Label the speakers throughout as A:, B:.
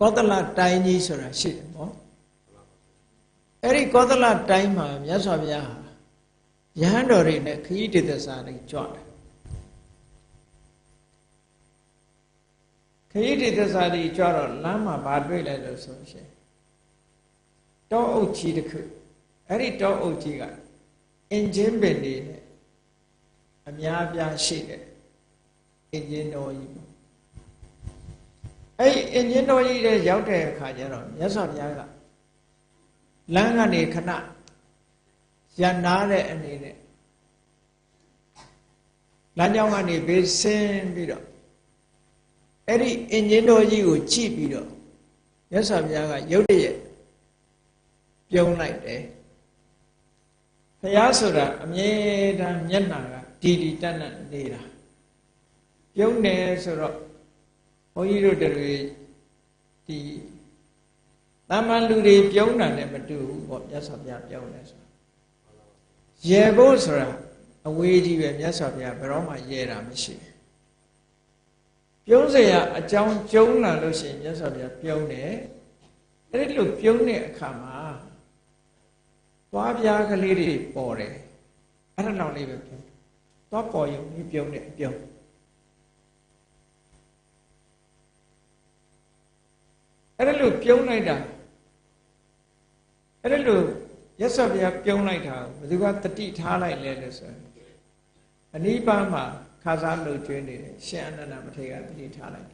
A: ကောသလတိုင်းကြီးဆိုတာရှိတယ်ပေါ့အဲ့ဒီကောသလတိုင်းမှာမြတ်စွာဘုရားဟာယဟန်တော်တွေနဲ့ခရီးတည်သစာတွေကြွတယ်ခရီးတည်သစာတွေကြွတော့လမ်းမှာဘာတွေ့လဲလို့ဆိုရှင်တောအုပ်ကြီးတစ်ခုအဲ့ဒီတောအုပ်ကြီးကအင်ဂျင်ပင်တွေနဲ့အများအပြားရှိတယ်အင်ဂျင်တော်ကြီးပေါ့ အဲ့ဒီအင်ဂျင်တော်ကြီးတဲ့ရောက်တဲ့အခါကျတော့မြတ်စွာဘုရားကလမ်းကနေခဏရန်နာတဲ့အနေနဲ့လမ်းကြောင်းကနေဘေးဆင်းပြီးတော့အဲ့ဒီအင်ဂျင်တော်ကြီးကိုကြည့်ပြီးတော့မြတ်စွာဘုရားကရုတ်တရက်ပြုံးလိုက်တယ်ဘုရားဆိုတာအမြဲတမ်းမျက်နာကဒီဒီတတ်တတ်နေတာပြုံးတယ်ဆိုတော့ ဘုန်းကြီးတို့တွေဒီတာမန်လူတွေပြုံးတာနဲ့မတူဘူးပေါ့မြတ်စွာဘုရားပြောတယ်ဆိုရေဖို့ဆိုတာအဝေးကြီးပဲမြတ်စွာဘုရားဘယ်တော့မှရေတာမရှိဘူးပြုံးစရာအကြောင်းကျုံးလာလို့ရှိရင်မြတ်စွာဘုရားပြုံးတယ်အဲ့ဒီလိုပြုံးတဲ့အခါမှာသွားပြားကလေးတွေပေါ်တယ်အဲ့ဒါလောက်လေးပဲပြုံးသွားပေါ်ရုံနဲ့ပြုံးတယ်ပြုံး လို့ပြုံးလိုက်တာအဲ့ဒါလို့ရသော်ဘုရားပြုံးလိုက်တာဘယ်သူကတတိထားလိုက်လဲလို့ဆိုရင်အနိဗ္ဗာန်မှာခါစားလို့ကျွေးနေတယ်ရှင်အနန္ဒမထေရတတိထားလိုက်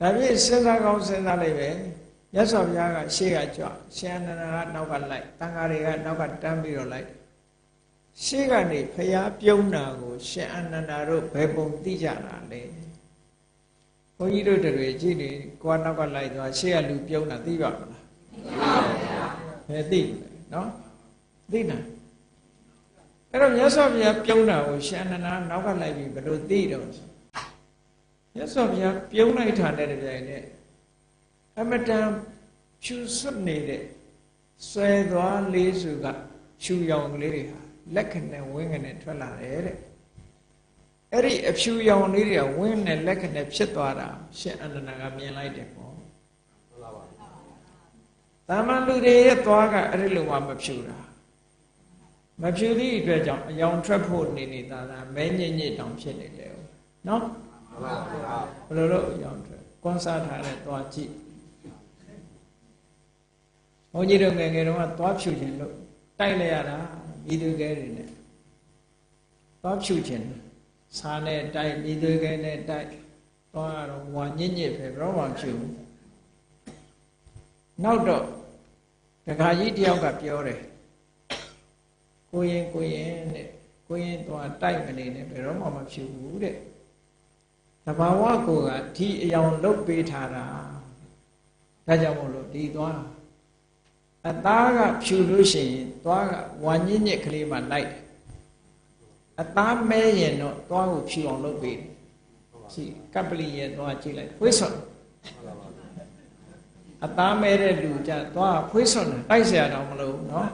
A: ဒါဖြင့်စဉ်းစားကောင်းစဉ်းစားလိုက်ပဲရသော်ဘုရားကရှေ့ကကြွရှင်အနန္ဒကနောက်ကလိုက်တန်ဃာတွေကနောက်ကတန်းပြီးတော့လိုက်ရှေ့ကနေဖျားပြုံးတာကို ရှင်အနန္ဒတို့ဘယ်ပုံသိကြတာလဲ ဘုန်းကြီးတို့တွေကြည့်နေကိုကနောက်ကလိုက်သွားရှေ့ကလူပြုံးတာသိပါမလားသိပါဗျာဘယ်သိလဲနော်သိနာအဲ့တော့မြတ်စွာဘုရားပြုံးတာကိုရှင်အနန္ဒနောက်ကလိုက်ပြီးဘယ်လိုသိတော့ဆိုမြတ်စွာဘုရားပြုံးလိုက်တာတဲ့တပြိုင်နက်အမတန်ဖြူစွတ်နေတဲ့ဆွဲသွားလေးစုကဖြူရောင်ကလေးတွေဟာလက်ခနဲ့ဝင်းခနဲ့ထွက်လာတယ်တဲ့ အဲ့ဒီအဖြူရောင်လေးတွေကဝင်းနဲ့လက်ခနဲ့ဖြစ်သွားတာရှင်အနန္ဒကမြင်လိုက်တယ်ပေါ့တာမန်လူတွေရဲ့သွားကအဲ့ဒီလိုမှမဖြူတာမဖြူသည့်အတွက်ကြောင့်အယောင်ထွက်ဖို့နေနေတာသာမဲညစ်ညစ်တောင်ဖြစ်နေလေနော်ဘယ်လိုလို့အယောင်ထွက်ကွန်ဆာထားတဲ့သွားကြည့်ဘုန်းကြီးတို့ငယ်ငယ်တုန်းကသွားဖြူခြင်းလို့တိုက်လိုက်ရတာမိသူကဲတွေနဲ့သွားဖြူခြင်း စားနဲ့တိုက်မိသူကဲနဲ့တိုက်သွားတော့ဝါညစ်ညစ်ပဲဘယ်တော့မှဖြူနောက်တော့ဒကာကြီးတယောက်ကပြောတယ်ကိုရင်ကိုရင်တဲ့ကိုရင်သွားတိုက်မနေနဲ့ဘယ်တော့မှမဖြူဘူးတဲ့တဘာဝကိုကဒီအယောင်လုတ်ပေးထားတာဒါကြောင့်မို့လို့ဒီသွားအသားကဖြူလို့ရှိရင်သွားကဝါညစ်ညစ်ကလေးမှလိုက်တယ် အသားမဲရင်တော့သွားကိုဖြူအောင်လုပ်ပေးတယ်ကြည့်ကပလီရဲ့သွားကြည့်လိုက်ဖွေးစွန်အသားမဲတဲ့လူကြသွားဖွေးစွန်တိုက်เสียတော့မလို့နော်